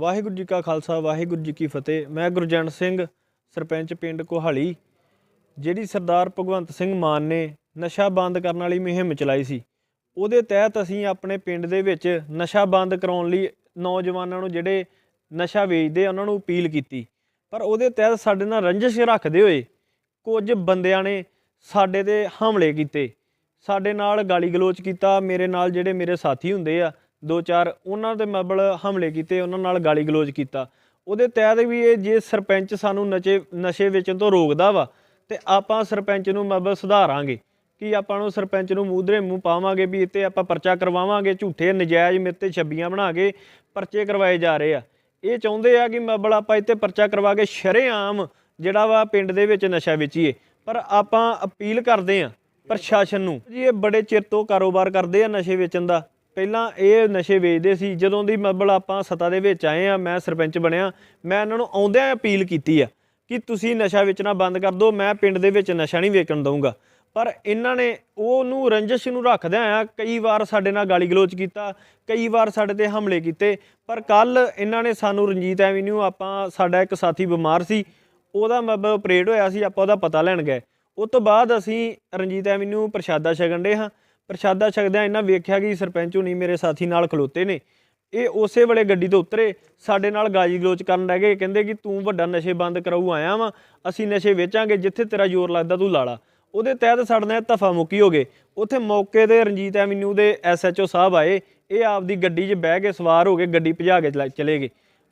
ਵਾਹਿਗੁਰੂ ਜੀ ਕਾ ਖਾਲਸਾ, ਵਾਹਿਗੁਰੂ ਜੀ ਕੀ ਫਤਿਹ। ਮੈਂ ਗੁਰਜੰਟ ਸਿੰਘ, ਸਰਪੰਚ ਪਿੰਡ ਕੋਹਾਲੀ, ਜਿਹੜੀ ਸਰਦਾਰ ਭਗਵੰਤ ਸਿੰਘ ਮਾਨ ਨੇ ਨਸ਼ਾ ਬੰਦ ਕਰਨ ਵਾਲੀ ਮੁਹਿੰਮ ਚਲਾਈ ਸੀ। ਉਹਦੇ ਤਹਿਤ ਅਸੀਂ ਆਪਣੇ ਪਿੰਡ ਦੇ ਵਿੱਚ ਨਸ਼ਾ ਬੰਦ ਕਰਾਉਣ ਲਈ ਨੌਜਵਾਨਾਂ ਨੂੰ ਜਿਹੜੇ ਨਸ਼ਾ ਵੇਚਦੇ ਆ, ਉਹਨਾਂ ਨੂੰ ਅਪੀਲ ਕੀਤੀ। ਪਰ ਉਹਦੇ ਤਹਿਤ ਸਾਡੇ ਨਾਲ ਰੰਜਿਸ਼ ਰੱਖਦੇ ਹੋਏ ਕੁਝ ਬੰਦਿਆਂ ਨੇ ਸਾਡੇ ਤੇ ਹਮਲੇ ਕੀਤੇ। ਸਾਡੇ ਨਾਲ ਗਾਲੀ ਗਲੋਚ ਕੀਤਾ, ਮੇਰੇ ਨਾਲ ਜਿਹੜੇ ਮੇਰੇ ਸਾਥੀ ਹੁੰਦੇ ਆ ਦੋ ਚਾਰ ਉਹਨਾਂ ਦੇ ਮਬਲ ਹਮਲੇ ਕੀਤੇ, ਉਹਨਾਂ ਨਾਲ ਗਾਲੀ ਗਲੋਚ ਕੀਤਾ। ਉਹਦੇ ਤਹਿਤ ਵੀ ਇਹ ਜੇ ਸਰਪੰਚ ਸਾਨੂੰ ਨਸ਼ੇ ਨਸ਼ੇ ਵੇਚਣ ਤੋਂ ਰੋਕਦਾ ਵਾ, ਤੇ ਆਪਾਂ ਸਰਪੰਚ ਨੂੰ ਮਤਲਬ ਸੁਧਾਰਾਂਗੇ। ਕਿ ਆਪਾਂ ਨੂੰ ਸਰਪੰਚ ਨੂੰ ਮੂਧਰੇ ਮੂੰਹ ਪਾਵਾਂਗੇ ਵੀ ਇੱਥੇ ਆਪਾਂ ਪਰਚਾ ਕਰਵਾਵਾਂਗੇ, ਝੂਠੇ ਨਜਾਇਜ਼ ਮਿੱਤੇ ਛੱਬੀਆਂ ਬਣਾ ਕੇ ਪਰਚੇ ਕਰਵਾਏ ਜਾ ਰਹੇ ਆ। ਇਹ ਚਾਹੁੰਦੇ ਆ ਕਿ ਮਬਲ ਆਪਾਂ ਇੱਥੇ ਪਰਚਾ ਕਰਵਾ ਕੇ ਸ਼ਰੇਆਮ ਜਿਹੜਾ ਵਾ ਪਿੰਡ ਦੇ ਵਿੱਚ ਨਸ਼ਾ ਵੇਚੀਏ। ਪਰ ਆਪਾਂ ਅਪੀਲ ਕਰਦੇ ਆ ਪ੍ਰਸ਼ਾਸਨ ਨੂੰ, ਜੀ ਇਹ ਬੜੇ ਚਿਰ ਤੋਂ ਕਾਰੋਬਾਰ ਕਰਦੇ ਆ ਨਸ਼ੇ ਵੇਚਣ ਦਾ। ਪਹਿਲਾਂ ਇਹ ਨਸ਼ੇ ਵੇਚਦੇ ਸੀ, ਜਦੋਂ ਦੀ ਮਤਲਬ ਆਪਾਂ ਸੱਤਾ ਦੇ ਵਿੱਚ ਆਏ ਆ, ਮੈਂ ਸਰਪੰਚ ਬਣਿਆ, ਮੈਂ ਇਹਨਾਂ ਨੂੰ ਆਉਂਦਿਆਂ ਅਪੀਲ ਕੀਤੀ ਆ ਕਿ ਤੁਸੀਂ ਨਸ਼ਾ ਵੇਚਣਾ ਬੰਦ ਕਰ ਦਿਓ, ਮੈਂ ਪਿੰਡ ਦੇ ਵਿੱਚ ਨਸ਼ਾ ਨਹੀਂ ਵੇਚਣ ਦਊਂਗਾ। ਪਰ ਇਹਨਾਂ ਨੇ ਉਹਨੂੰ ਰੰਜਿਸ਼ ਨੂੰ ਰੱਖਦਿਆਂ ਆ, ਕਈ ਵਾਰ ਸਾਡੇ ਨਾਲ ਗਾਲੀ ਗਲੋਚ ਕੀਤਾ, ਕਈ ਵਾਰ ਸਾਡੇ ਤੇ ਹਮਲੇ ਕੀਤੇ, ਪਰ ਕੱਲ ਇਹਨਾਂ ਨੇ ਸਾਨੂੰ ਰਣਜੀਤ ਐਵੀਨਿਊ, ਆਪਾਂ ਸਾਡਾ ਇੱਕ ਸਾਥੀ ਬਿਮਾਰ ਸੀ, ਉਹਦਾ ਮਤਲਬ ਆਪਰੇਟ ਹੋਇਆ ਸੀ, ਆਪਾਂ ਉਹਦਾ ਪਤਾ ਲੈਣ ਗਏ। ਉਸ ਤੋਂ ਬਾਅਦ ਅਸੀਂ ਰਣਜੀਤ ਐਵੀਨਿਊ, ਪ੍ਰਸ਼ਾਦਾ ਛਕਣ ਦੇ ਹਾਂ। ਪ੍ਰਸ਼ਾਦਾ ਛਕਦਿਆਂ ਇਹਨਾਂ ਵੇਖਿਆ ਕਿ ਸਰਪੰਚ ਹੁਣੀ ਮੇਰੇ ਸਾਥੀ ਨਾਲ ਖਲੋਤੇ ਨੇ। ਇਹ ਉਸੇ ਵੇਲੇ ਗੱਡੀ ਤੋਂ ਉਤਰੇ, ਸਾਡੇ ਨਾਲ ਗਾਲੀ ਗਲੋਚ ਕਰਨ ਲੱਗ ਗਏ। ਕਹਿੰਦੇ ਕਿ ਤੂੰ ਵੱਡਾ ਨਸ਼ੇ ਬੰਦ ਕਰਾਊ ਆਇਆ ਵਾ, ਅਸੀਂ ਨਸ਼ੇ ਵੇਚਾਂਗੇ, ਜਿੱਥੇ ਤੇਰਾ ਜ਼ੋਰ ਲੱਗਦਾ ਤੂੰ ਲਾ ਲਾ। ਉਹਦੇ ਤਹਿਤ ਸਾਡੇ ਨਾਲ ਧਫਾ ਮੁੱਕੀ ਹੋ ਗਏ। ਉੱਥੇ ਮੌਕੇ ਤੇ ਰਣਜੀਤ ਐਵਨਿਊ ਦੇ ਐਸਐਚਓ ਸਾਹਿਬ ਆਏ। ਇਹ ਆਪਦੀ ਗੱਡੀ 'ਚ ਬਹਿ ਕੇ ਸਵਾਰ ਹੋ ਕੇ ਗੱਡੀ ਭਜਾ ਕੇ ਚਲਾ- ਚਲੇ ਗਏ।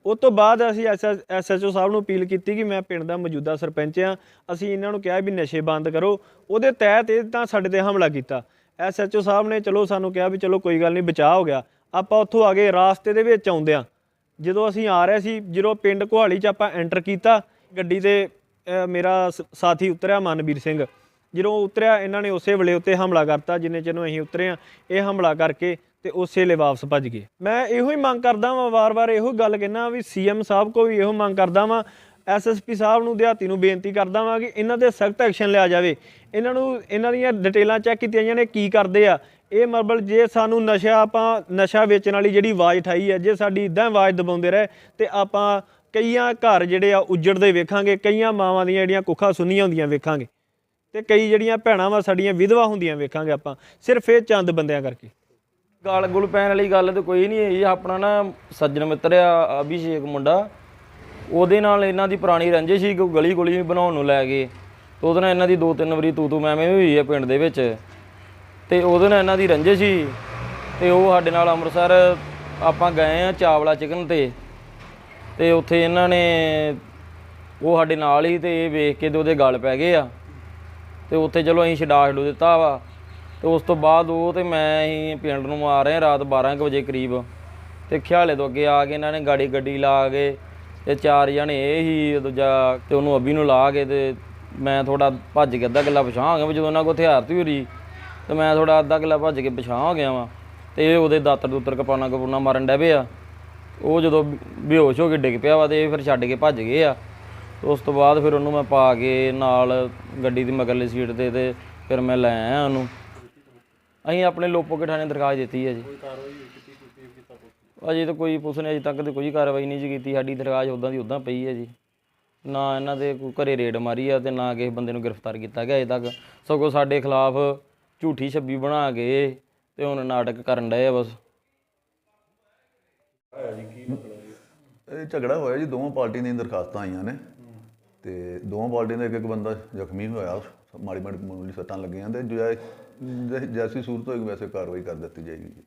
ਉਸ ਤੋਂ ਬਾਅਦ ਅਸੀਂ ਐਸਐਚਓ ਸਾਹਿਬ ਨੂੰ ਅਪੀਲ ਕੀਤੀ ਕਿ ਮੈਂ ਪਿੰਡ ਦਾ ਮੌਜੂਦਾ ਸਰਪੰਚ ਆ ਅਸੀਂ ਇਹਨਾਂ ਨੂੰ ਕਿਹਾ ਵੀ ਨਸ਼ੇ ਬੰਦ ਕਰੋ। ਉਹਦੇ ਤਹਿਤ ਇਹ ਤਾਂ ਸਾਡੇ ਤੇ ਹਮਲਾ ਕੀਤਾ। ਐਸਐਚਓ ਸਾਹਿਬ ਨੇ ਚਲੋ ਸਾਨੂੰ ਕਿਹਾ ਵੀ ਚਲੋ ਕੋਈ ਗੱਲ ਨਹੀਂ, ਬਚਾਅ ਹੋ ਗਿਆ। ਆਪਾਂ ਉੱਥੋਂ ਆ ਗਏ ਰਾਸਤੇ ਦੇ ਵਿੱਚ ਆਉਂਦਿਆਂ ਜਦੋਂ ਅਸੀਂ ਆ ਰਹੇ ਸੀ, ਜਦੋਂ ਪਿੰਡ ਕੁਹਾਲੀ 'ਚ ਆਪਾਂ ਐਂਟਰ ਕੀਤਾ, ਗੱਡੀ ਤੇ ਮੇਰਾ ਸ- ਸਾਥੀ ਉਤਰਿਆ ਮਨਵੀਰ ਸਿੰਘ। ਜਦੋਂ ਉਤਰਿਆ, ਇਹਨਾਂ ਨੇ ਉਸੇ ਵੇਲੇ ਉੱਤੇ ਹਮਲਾ ਕਰਤਾ, ਜਿੰਨੇ ਚਿਰ ਨੂੰ ਅਸੀਂ ਉਤਰੇ ਆ ਇਹ ਹਮਲਾ ਕਰਕੇ ਤੇ ਉਸੇ ਵੇਲੇ ਵਾਪਸ ਭੱਜ ਗਏ। ਮੈਂ ਇਹੋ ਹੀ ਮੰਗ ਕਰਦਾ ਵਾਂ, ਵਾਰ-ਵਾਰ ਇਹੋ ਗੱਲ ਕਹਿਣਾ ਵੀ ਸੀਐਮ ਸਾਹਿਬ ਕੋ ਵੀ ਇਹੋ ਮੰਗ ਕਰਦਾ ਵਾਂ ਐਸਐਸਪੀ ਸਾਹਿਬ ਨੂੰ ਦਿਹਾਤੀ ਨੂੰ ਬੇਨਤੀ ਕਰਦਾ ਵਾਂ ਕਿ ਇਹਨਾਂ ਤੇ ਸਖਤ ਐਕਸ਼ਨ ਲਿਆ ਜਾਵੇ। ਇਹਨਾਂ ਨੂੰ, ਇਹਨਾਂ ਦੀਆਂ ਡਿਟੇਲਾਂ ਚੈੱਕ ਕੀਤੀਆਂ ਜਾਣ ਕੀ ਕਰਦੇ ਆ। ਇਹ ਮਰਬਲ ਜੇ ਸਾਨੂੰ ਨਸ਼ਾ ਆਪਾਂ, ਨਸ਼ਾ ਵੇਚਣ ਵਾਲੀ ਜਿਹੜੀ ਆਵਾਜ਼ ਠਾਈ ਹੈ ਜੇ ਸਾਡੀ ਇਦਾਂ ਆਵਾਜ਼ ਦਬਾਉਂਦੇ ਰਹੇ, ਤੇ ਆਪਾਂ ਕਈਆਂ ਘਰ ਜਿਹੜੇ ਆ ਉਜੜਦੇ ਵੇਖਾਂਗੇ, ਕਈਆਂ ਮਾਵਾਂ ਦੀਆਂ ਜਿਹੜੀਆਂ ਕੁੱਖਾਂ ਸੁੰਨੀਆਂ ਹੁੰਦੀਆਂ ਵੇਖਾਂਗੇ, ਤੇ ਕਈ ਜਿਹੜੀਆਂ ਭੈਣਾਂ ਵਾ ਸਾਡੀਆਂ ਵਿਧਵਾ ਹੁੰਦੀਆਂ ਵੇਖਾਂਗੇ ਆਪਾਂ, ਸਿਰਫ ਇਹ ਚੰਦ ਬੰਦਿਆਂ ਕਰਕੇ। ਗਾਲ ਗੁਲ ਪੈਣ ਵਾਲੀ ਗੱਲ ਤੇ ਕੋਈ ਨਹੀਂ ਹੈ ਆਪਣਾ ਨਾ ਸੱਜਣ ਮਿੱਤਰ ਆ, ਅਭਿਸ਼ੇਕ ਮੁੰਡਾ। ਉਹਦੇ ਨਾਲ ਇਹਨਾਂ ਦੀ ਪੁਰਾਣੀ ਰੰਜਿਸ਼ ਸੀ ਗਲੀ ਗੁਲੀ ਬਣਾਉਣ ਨੂੰ ਲੈ ਗਏ। ਤੇ ਉਹਦੇ ਨਾਲ ਇਹਨਾਂ ਦੀ ਦੋ ਤਿੰਨ ਵਾਰੀ ਤੂ ਤੂ ਮੈਂ ਮੈਂ ਹੋਈ ਹੈ ਪਿੰਡ ਦੇ ਵਿੱਚ। ਤੇ ਉਹਦੇ ਨਾਲ ਇਹਨਾਂ ਦੀ ਰੰਜਿਸ਼ ਸੀ। ਤੇ ਉਹ ਸਾਡੇ ਨਾਲ ਅੰਮ੍ਰਿਤਸਰ ਆਪਾਂ ਗਏ ਆ ਚਾਵਲਾ ਚਿਕਨ ਤੇ। ਤੇ ਉੱਥੇ ਇਹਨਾਂ ਨੇ ਉਹ ਸਾਡੇ ਨਾਲ ਹੀ ਤੇ ਇਹ ਵੇਖ ਕੇ ਤੇ ਉਹਦੇ ਗਲ ਪੈ ਗਏ ਆ। ਤੇ ਉੱਥੇ ਚਲੋ ਅਸੀਂ ਛਡਾ ਛਡੂ ਦਿੱਤਾ ਵਾ। ਤੇ ਉਸ ਤੋਂ ਬਾਅਦ ਉਹ ਤੇ ਮੈਂ ਅਸੀਂ ਪਿੰਡ ਨੂੰ ਆ ਰਹੇ ਰਾਤ 12 ਕੁ ਵਜੇ ਕਰੀਬ। ਤੇ ਖਿਆਲੇ ਤੋਂ ਅੱਗੇ ਆ ਕੇ ਇਹਨਾਂ ਨੇ ਗਾੜੀ ਗੱਡੀ ਲਾ ਕੇ ਇਹ ਚਾਰ ਜਣੇ, ਇਹ ਹੀ ਦੂਜਾ ਤੇ ਉਹਨੂੰ ਅੱਬੀ ਨੂੰ ਲਾ ਕੇ ਤੇ ਮੈਂ ਥੋੜਾ ਭੱਜ ਕੇ ਅੱਧਾ ਕਿੱਲਾ ਪਛਾਣ ਹੋ ਗਿਆ ਵੀ ਜਦੋਂ ਉਹਨਾਂ ਕੋਲ ਹਥਿਆਰ ਤੀ ਹੋਰੀ ਤੇ ਮੈਂ ਥੋੜਾ ਅੱਧਾ ਕਿੱਲਾ ਭੱਜ ਕੇ ਪਛਾਣ ਹੋ ਗਿਆ ਵਾਂ। ਤੇ ਇਹ ਉਹਦੇ ਦਾਤਰ ਦੂਤਰ ਕਪਾਨਾ ਕਪੂਨਾ ਮਾਰਨ ਡੈ ਪਿਆ ਉਹ ਜਦੋਂ ਬੇਹੋਸ਼ ਹੋ ਕੇ ਡਿੱਗ ਪਿਆ ਵਾ ਤੇ ਇਹ ਫਿਰ ਛੱਡ ਕੇ ਭੱਜ ਗਏ ਆ। ਉਸ ਤੋਂ ਬਾਅਦ ਫਿਰ ਉਹਨੂੰ ਮੈਂ ਪਾ ਕੇ ਨਾਲ ਗੱਡੀ ਦੀ ਮਗਰਲੀ ਸੀਟ ਤੇ ਤੇ ਫਿਰ ਮੈਂ ਲੈ ਆਇਆ ਉਹਨੂੰ। ਅਸੀਂ ਆਪਣੇ ਲੋਪੋ ਕੇ ਥਾਣੇ ਦਰਖਾਸਤ ਦਿੱਤੀ ਹੈ ਜੀ। ਅਜੇ ਤਾਂ ਕੋਈ ਪੁਲਿਸ ਨੇ ਅਜੇ ਤੱਕ ਤੇ ਕੋਈ ਕਾਰਵਾਈ ਨਹੀਂ ਜੀ ਕੀਤੀ। ਸਾਡੀ ਦਰਖਾਸਤ ਉਦਾਂ ਦੀ ਉਦਾਂ ਪਈ ਹੈ ਜੀ। ਨਾ ਇਹਨਾਂ ਦੇ ਕੋਈ ਘਰੇ ਰੇਡ ਮਾਰੀ ਆ ਤੇ ਨਾ ਕਿਸੇ ਬੰਦੇ ਨੂੰ ਗ੍ਰਿਫਤਾਰ ਕੀਤਾ ਗਿਆ ਅਜੇ ਤੱਕ। ਸਗੋਂ ਸਾਡੇ ਖਿਲਾਫ ਝੂਠੀ ਛੱਬੀ ਬਣਾ ਕੇ ਤੇ ਹੁਣ ਨਾਟਕ ਕਰਨ ਡਏ ਆ ਬਸ। ਇਹ ਝਗੜਾ ਹੋਇਆ ਜੀ, ਦੋਵਾਂ ਪਾਰਟੀਆਂ ਦੀਆਂ ਦਰਖਾਸਤਾਂ ਆਈਆਂ ਨੇ। ਤੇ ਦੋਵਾਂ ਪਾਰਟੀਆਂ ਦਾ ਇੱਕ ਇੱਕ ਬੰਦਾ ਜ਼ਖਮੀ ਹੋਇਆ। ਮਾੜੀ ਮਾੜੀ ਮਾਮੂਲੀ ਸੱਟਾਂ ਲੱਗੀਆਂ ਤੇ ਜੈ- ਜੈ- ਜੈਸੀ ਸੂਰਤ ਹੋਏਗੀ ਵੈਸੇ ਕਾਰਵਾਈ ਕਰ ਦਿੱਤੀ ਜਾਏਗੀ ਜੀ।